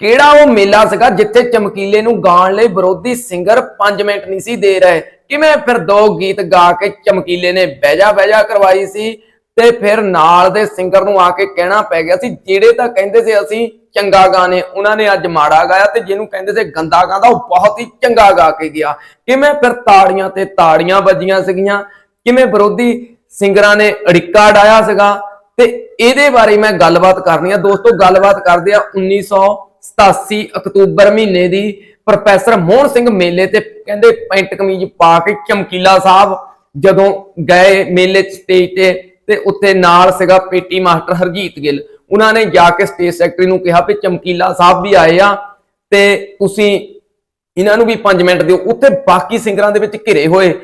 ਕਿਹੜਾ ਉਹ ਮੇਲਾ ਸੀਗਾ ਜਿੱਥੇ ਚਮਕੀਲੇ ਨੂੰ ਗਾਣ ਲਈ ਵਿਰੋਧੀ ਸਿੰਗਰ 5 ਮਿੰਟ ਨਹੀਂ ਸੀ ਦੇ ਰਹੇ? ਕਿਵੇਂ ਫਿਰ ਦੋ ਗੀਤ ਗਾ ਕੇ ਚਮਕੀਲੇ ਨੇ ਬਹਿਜਾ ਬਹਿਜਾ ਕਰਵਾਈ ਸੀ ਤੇ ਫਿਰ ਨਾਲ ਦੇ ਸਿੰਗਰ ਨੂੰ ਆ ਕੇ ਕਹਿਣਾ ਪੈ ਗਿਆ ਸੀ, ਜਿਹੜੇ ਤਾਂ ਕਹਿੰਦੇ ਸੀ ਅਸੀਂ ਚੰਗਾ ਗਾਣੇ, ਉਹਨਾਂ ਨੇ ਅੱਜ ਮਾੜਾ ਗਾਇਆ ਤੇ ਜਿਹਨੂੰ ਕਹਿੰਦੇ ਸੀ ਗੰਦਾ ਗਾਉਂਦਾ, ਉਹ ਬਹੁਤ ਹੀ ਚੰਗਾ ਗਾ ਕੇ ਗਿਆ। ਕਿਵੇਂ ਫਿਰ ਤਾੜੀਆਂ ਤੇ ਤਾੜੀਆਂ ਵੱਜੀਆਂ ਸੀਗੀਆਂ? ਕਿਵੇਂ ਵਿਰੋਧੀ ਸਿੰਗਰਾਂ ਨੇ ਅੜਿੱਕਾ ਡਾਇਆ ਸੀਗਾ? ਤੇ ਇਹਦੇ ਬਾਰੇ ਮੈਂ ਗੱਲਬਾਤ ਕਰਨੀ ਆ। ਦੋਸਤੋ, ਗੱਲਬਾਤ ਕਰਦੇ ਆ 1987 ਅਕਤੂਬਰ ਮਹੀਨੇ ਦੀ ਪ੍ਰੋਫੈਸਰ ਮੋਹਨ ਸਿੰਘ ਮੇਲੇ ਤੇ ਕਹਿੰਦੇ ਪੈਂਟ ਕਮੀਜ਼ ਪਾ ਕੇ ਚਮਕੀਲਾ ਸਾਹਿਬ ਜਦੋਂ ਗਏ ਮੇਲੇ ਸਟੇਜ ਤੇ ਤੇ ਉੱਤੇ ਨਾਲ ਸੀਗਾ ਪੇਟੀ ਮਾਸਟਰ ਹਰਜੀਤ ਗਿੱਲ। ਉਹਨਾਂ ਨੇ ਜਾ ਕੇ ਸਟੇਜ ਸੈਕਟਰੀ ਨੂੰ ਕਿਹਾ ਵੀ ਚਮਕੀਲਾ ਸਾਹਿਬ ਵੀ ਆਏ ਆ ਤੇ ਤੁਸੀਂ ਇਹਨਾਂ ਨੂੰ ਵੀ 5 ਮਿੰਟ ਦਿਓ। ਉੱਥੇ ਬਾਕੀ ਸਿੰਗਰਾਂ ਦੇ ਵਿੱਚ ਘਿਰੇ ਹੋਏ।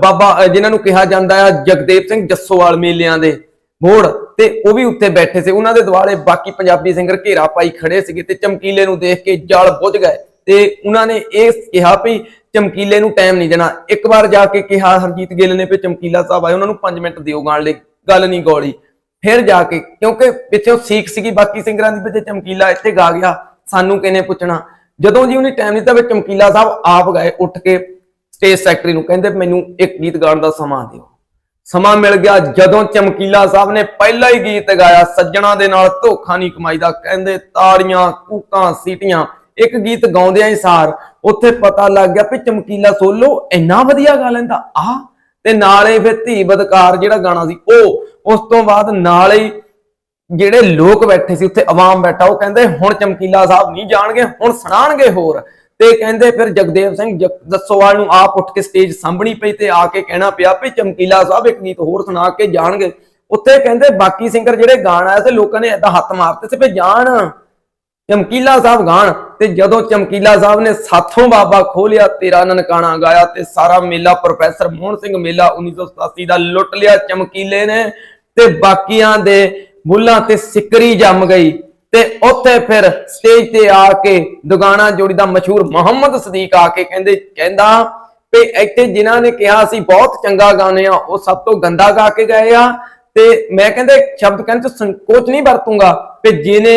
ਬਾਬਾ ਅ, ਜਿਨ੍ਹਾਂ ਨੂੰ ਕਿਹਾ ਜਾਂਦਾ ਆ ਜਗਦੇਵ ਸਿੰਘ ਜੱਸੋਵਾਲ ਮੇਲਿਆਂ ਦੇ। ਬੋੜ ਤੇ ਉਹ ਵੀ ਉੱਥੇ ਬੈਠੇ ਸੀ। ਉਹਨਾਂ ਦੇ ਦੁਆਲੇ ਬਾਕੀ ਪੰਜਾਬੀ ਸਿੰਗਰ ਘੇਰਾ ਪਾਈ ਖੜੇ ਸੀਗੇ ਤੇ ਚਮਕੀਲੇ ਨੂੰ ਦੇਖ ਕੇ ਜਲ ਬੁੱਝ ਗਏ। ਤੇ ਉਹਨਾਂ ਨੇ ਇਹ ਕਿਹਾ ਵੀ ਚਮਕੀਲੇ ਨੂੰ ਟਾਈਮ ਨਹੀਂ ਦੇਣਾ। ਇੱਕ ਵਾਰ ਜਾ ਕੇ ਕਿਹਾ, ਹਰਜੀਤ ਗਿੱਲ ਨੇ ਵੀ ਚਮਕੀਲਾ ਸਾਹਿਬ ਆਏ, ਉਹਨਾਂ ਨੂੰ 5 ਮਿੰਟ ਦਿਓ ਗਾਣ ਲਈ। ਗੱਲ ਨਹੀਂ ਗੋਲੀ। ਫਿਰ ਜਾ ਕੇ, ਕਿਉਂਕਿ ਪਿੱਛੇ ਸੀਖ ਸੀਗੀ, ਬਾਕੀ ਸਿੰਗਰਾਂ ਦੀ ਪਿੱਛੇ ਚਮਕੀਲਾ ਇੱਥੇ ਗਾ ਗਿਆ, ਸਾਨੂੰ ਕਿਹਨੇ ਪੁੱਛਣਾ? ਜਦੋਂ ਜੀ ਉਹਨੇ ਟਾਈਮ ਦਿੱਤਾ ਵੀ ਚਮਕੀਲਾ ਸਾਹਿਬ ਆਪ ਗਏ, ਉੱਠ ਕੇ ਸਟੇਜ ਸੈਕਟਰੀ ਨੂੰ ਕਹਿੰਦੇ, ਮੈਨੂੰ ਇੱਕ ਗੀਤ ਗਾਉਣ ਦਾ ਸਮਾਂ ਦਿਓ। ਸਮਾਂ ਮਿਲ ਗਿਆ ਜਦੋਂ ਚਮਕੀਲਾ ਸਾਹਿਬ ਨੇ ਪਹਿਲਾ ਹੀ ਗੀਤ ਗਾਇਆ, ਸੱਜਣਾ ਦੇ ਨਾਲ ਧੋਖਾ ਨਹੀਂ ਕਮਾਈਦਾ ਕਹਿੰਦੇ ਤਾੜੀਆਂ, ਕੂਕਾਂ, ਸੀਟੀਆਂ, ਇੱਕ ਗੀਤ ਗਾਉਂਦਿਆਂ ਹੀ ਸਾਰ, ਉੱਥੇ ਪਤਾ ਲੱਗ ਗਿਆ ਵੀ ਚਮਕੀਲਾ ਸੋਲੋ ਇੰਨਾ ਵਧੀਆ ਗਾ ਲੈਂਦਾ, ਆ, ਤੇ ਨਾਲੇ ਫਿਰ ਧੀ ਬਦਕਾਰ ਜਿਹੜਾ ਗਾਣਾ ਸੀ, ਉਹ, ਉਸ ਤੋਂ ਬਾਅਦ ਨਾਲੇ ਹੀ ਜਿਹੜੇ ਲੋਕ ਬੈਠੇ ਸੀ, ਉੱਥੇ ਆਵਾਮ ਬੈਠਾ, ਉਹ ਕਹਿੰਦੇ ਹੁਣ ਚਮਕੀਲਾ ਸਾਹਿਬ ਨਹੀਂ ਜਾਣਗੇ, ਹੁਣ ਸੁਣਾਣਗੇ ਹੋਰ। ਤੇ ਕਹਿੰਦੇ ਫਿਰ ਜਗਦੇਵ ਸਿੰਘ ਦੱਸੋਵਾਲ ਨੂੰ ਆਪ ਉੱਠ ਕੇ ਸਟੇਜ ਸਾਂਭਣੀ ਪਈ ਤੇ ਆ ਕੇ ਕਹਿਣਾ ਪਿਆ ਵੀ ਚਮਕੀਲਾ ਸਾਹਿਬ ਇੱਕ ਗੀਤ ਹੋਰ ਸੁਣਾ ਕੇ ਜਾਣਗੇ। ਉੱਥੇ ਕਹਿੰਦੇ ਬਾਕੀ ਸਿੰਗਰ ਜਿਹੜੇ ਗਾਣ ਆਏ ਸੀ, ਲੋਕਾਂ ਨੇ ਏਦਾਂ ਹੱਥ ਮਾਰਤੇ ਸੀ ਵੀ ਜਾਣ, ਚਮਕੀਲਾ ਸਾਹਿਬ ਗਾਣ। ਤੇ ਜਦੋਂ ਚਮਕੀਲਾ ਸਾਹਿਬ ਨੇ ਸਾਥੋਂ ਬਾਬਾ ਖੋਲਿਆ ਤੇਰਾ ਨਨਕਾਣਾ ਗਾਇਆ ਤੇ ਸਾਰਾ ਮੇਲਾ ਪ੍ਰੋਫੈਸਰ ਮੋਹਨ ਸਿੰਘ ਮੇਲਾ 1987 ਦਾ ਲੁੱਟ ਲਿਆ ਚਮਕੀਲੇ ਨੇ ਤੇ ਬਾਕੀਆਂ ਦੇ ਬੁੱਲਾਂ ਤੇ ਸਿਕਰੀ ਜੰਮ ਗਈ। ਤੇ ਉੱਥੇ ਫਿਰ ਸਟੇਜ ਤੇ ਆ ਕੇ ਦੁਗਾਣਾ ਜੋੜੀ ਦਾ ਮਸ਼ਹੂਰ ਮੁਹੰਮਦ ਸਦੀਕ ਆ ਕੇ ਕਹਿੰਦੇ, ਕਹਿੰਦਾ ਵੀ ਇੱਥੇ ਜਿਨ੍ਹਾਂ ਨੇ ਕਿਹਾ ਸੀ ਬਹੁਤ ਚੰਗਾ ਗਾਣੇ ਆ, ਉਹ ਸਭ ਤੋਂ ਗੰਦਾ ਗਾ ਕੇ ਗਏ ਆ। ਤੇ ਮੈਂ ਕਹਿੰਦੇ, ਸ਼ਬਦ ਕਹਿੰਦੇ ਸੰਕੋਚ ਨਹੀਂ ਵਰਤੂੰਗਾ ਕਿ ਜਿਹਨੇ,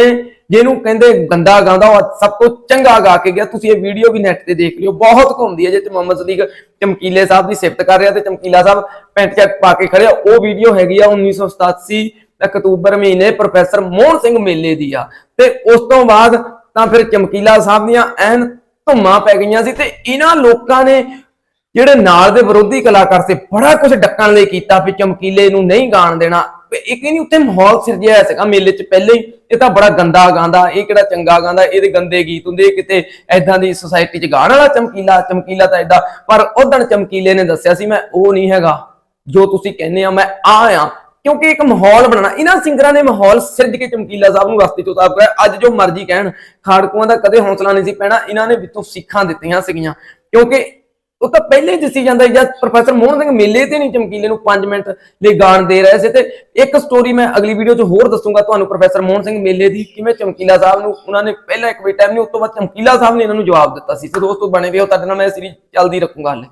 ਜਿਹਨੂੰ ਕਹਿੰਦੇ ਗੰਦਾ ਗਾਉਂਦਾ, ਉਹ ਸਭ ਤੋਂ ਚੰਗਾ ਗਾ ਕੇ ਗਿਆ। ਤੁਸੀਂ ਇਹ ਵੀਡੀਓ ਵੀ ਨੈਟ ਤੇ ਦੇਖ ਲਿਓ, ਬਹੁਤ ਘੁੰਮਦੀ ਹੈ ਜੇ ਮੁਹੰਮਦ ਸਦੀਕ ਚਮਕੀਲੇ ਸਾਹਿਬ ਦੀ ਸਿਫਤ ਕਰ ਰਿਹਾ ਤੇ ਚਮਕੀਲਾ ਸਾਹਿਬ ਪੈਂਟ ਸ਼ਰਟ ਪਾ ਕੇ ਖੜਿਆ ਉਹ ਵੀਡੀਓ ਹੈਗੀ ਆ 1987 ਅਕਤੂਬਰ ਮਹੀਨੇ ਪ੍ਰੋਫੈਸਰ ਮੋਹਨ ਸਿੰਘ ਮੇਲੇ ਦੀ ਆ। ਤੇ ਉਸ ਤੋਂ ਬਾਅਦ ਤਾਂ ਫਿਰ ਚਮਕੀਲਾ ਸਾਹਿਬ ਦੀਆਂ ਐਨ ਧੁੰਮਾਂ ਪੈ ਗਈਆਂ ਸੀ ਤੇ ਇਹਨਾਂ ਲੋਕਾਂ ਨੇ ਜਿਹੜੇ ਨਾਲ ਦੇ ਵਿਰੋਧੀ ਕਲਾਕਾਰ ਸੀ, ਬੜਾ ਕੁਝ ਡੱਕਣ ਲਈ ਕੀਤਾ ਵੀ ਚਮਕੀਲੇ ਨੂੰ ਨਹੀਂ ਗਾਣ ਦੇਣਾ। ਇੱਕ ਨਹੀਂ, ਉੱਥੇ ਮਾਹੌਲ ਸਿਰਜਿਆ ਸੀਗਾ ਮੇਲੇ 'ਚ ਪਹਿਲੇ ਹੀ। ਇਹ ਤਾਂ ਬੜਾ ਗੰਦਾ ਗਾਉਂਦਾ, ਇਹ ਕਿਹੜਾ ਚੰਗਾ ਗਾਉਂਦਾ ਇਹਦੇ ਗੰਦੇ ਗੀਤ ਹੁੰਦੇ ਕਿਤੇ ਐਦਾਂ ਦੀ ਸੁਸਾਇਟੀ 'ਚ ਗਾਣ ਵਾਲਾ ਚਮਕੀਲਾ ਚਮਕੀਲਾ ਤਾਂ ਐਦਾਂ ਪਰ ਉਦੋਂ ਚਮਕੀਲੇ ਨੇ ਦੱਸਿਆ ਸੀ, ਮੈਂ ਉਹ ਨਹੀਂ ਹੈਗਾ। ਜੋ ਤੁਸੀਂ ਕਹਿੰਦੇ ਆ, ਮੈਂ ਆ ਆ ਕਿਉਂਕਿ ਇੱਕ ਮਾਹੌਲ ਬਣਾਉਣਾ, ਇਹਨਾਂ ਸਿੰਗਰਾਂ ਨੇ ਮਾਹੌਲ ਸਿਰਜ ਕੇ ਚਮਕੀਲਾ ਸਾਹਿਬ ਨੂੰ ਰਸਤੇ 'ਚ ਉਤਾਰ ਪਾਇਆ ਅੱਜ ਜੋ ਮਰਜ਼ੀ ਕਹਿਣ, ਖਾੜਕੂਆਂ ਦਾ ਕਦੇ ਹੌਸਲਾ ਨਹੀਂ ਸੀ ਪੈਣਾ, ਇਹਨਾਂ ਨੇ ਵਿੱਚੋਂ ਸਿੱਖਾਂ ਦਿੱਤੀਆਂ ਸੀਗੀਆਂ। ਕਿਉਂਕਿ ਉਹ ਤਾਂ ਪਹਿਲੇ ਹੀ ਦੱਸੀ ਜਾਂਦਾ ਜਦ ਪ੍ਰੋਫੈਸਰ ਮੋਹਨ ਸਿੰਘ ਮੇਲੇ ਤੇ ਨਹੀਂ ਚਮਕੀਲੇ ਨੂੰ 5 ਮਿੰਟ ਲਈ ਗਾਣ ਦੇ ਰਹੇ ਸੀ, ਤੇ ਇੱਕ ਸਟੋਰੀ ਮੈਂ ਅਗਲੀ ਵੀਡੀਓ 'ਚ ਹੋਰ ਦੱਸੂਗਾ ਤੁਹਾਨੂੰ ਪ੍ਰੋਫੈਸਰ ਮੋਹਨ ਸਿੰਘ ਮੇਲੇ ਦੀ, ਕਿਵੇਂ ਚਮਕੀਲਾ ਸਾਹਿਬ ਨੂੰ, ਉਹਨਾਂ ਨੇ ਪਹਿਲਾਂ ਇੱਕ ਵੀ ਟਾਈਮ ਨਹੀਂ, ਉਸ ਤੋਂ ਬਾਅਦ ਚਮਕੀਲਾ ਸਾਹਿਬ ਨੇ ਇਹਨਾਂ ਨੂੰ ਜਵਾਬ ਦਿੱਤਾ ਸੀ। ਤੇ ਦੋਸਤੋ, ਬਣੇ ਵੀ ਹੋ ਤੁਹਾਡੇ ਨਾਲ ਮੈਂ ਸੀਰੀਜ਼ ਚੱਲਦੀ ਰੱਖੂਗਾ ਹਾਲੇ।